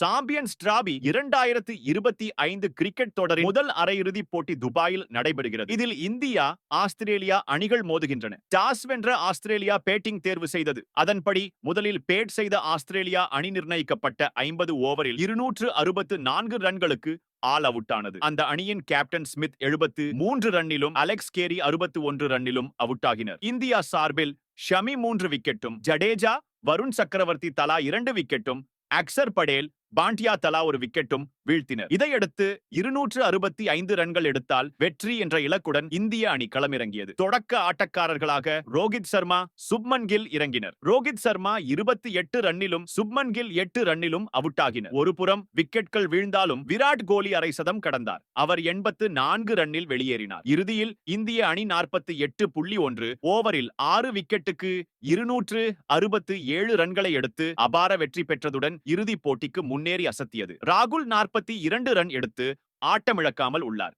Champions trophy இரண்டாயிரத்து இருபத்தி ஐந்து கிரிக்கெட் தொடரின் முதல் அரையிறுதிப் போட்டி துபாயில் நடைபெறுகிறது. இதில் இந்தியா ஆஸ்திரேலியா அணிகள் மோதுகின்றன. டாஸ் வென்ற ஆஸ்திரேலியா பேட்டிங் தேர்வு செய்தது. அதன்படி முதலில் பேட் செய்த ஆஸ்திரேலியா அணி நிர்ணயிக்கப்பட்ட ஐம்பது ஓவரில் இருநூற்று அறுபத்து நான்கு ரன்களுக்கு ஆல் அவுட் ஆனது அந்த அணியின் கேப்டன் ஸ்மித் எழுபத்து மூன்று ரன்னிலும் அலெக்ஸ் கேரி அறுபத்து ஒன்று ரன்னிலும் அவுட் ஆகினர் இந்தியா சார்பில் ஷமி மூன்று விக்கெட்டும் ஜடேஜா வருண் சக்கரவர்த்தி தலா இரண்டு விக்கெட்டும் அக்சர் படேல் பாண்டியா தலா ஒரு விக்கெட்டும் வீழ்த்தினர். இதையடுத்து இருநூற்று அறுபத்தி ஐந்து ரன்கள் எடுத்தால் வெற்றி என்ற இலக்குடன் இந்திய அணி களமிறங்கியது. தொடக்க ஆட்டக்காரர்களாக ரோஹித் சர்மா சுப்மன் கில் இறங்கினர். ரோஹித் சர்மா இருபத்தி எட்டு ரன்னிலும் சுப்மன் கில் எட்டு ரன்னிலும் அவுட் ஆகினர் ஒரு புறம் விக்கெட்கள் வீழ்ந்தாலும் விராட் கோலி அரை சதம் கடந்தார். அவர் எண்பத்து நான்கு ரன்னில் வெளியேறினார். இறுதியில் இந்திய அணி நாற்பத்தி எட்டு புள்ளி ஒன்று ஓவரில் ஆறு விக்கெட்டுக்கு இருநூற்று அறுபத்து ஏழு ரன்களை எடுத்து அபார வெற்றி பெற்றதுடன் இறுதிப் போட்டிக்கு முன்னேறி அசத்தியது. ராகுல் நாற்பத்தி இரண்டு ரன் எடுத்து ஆட்டமிழக்காமல் உள்ளார்.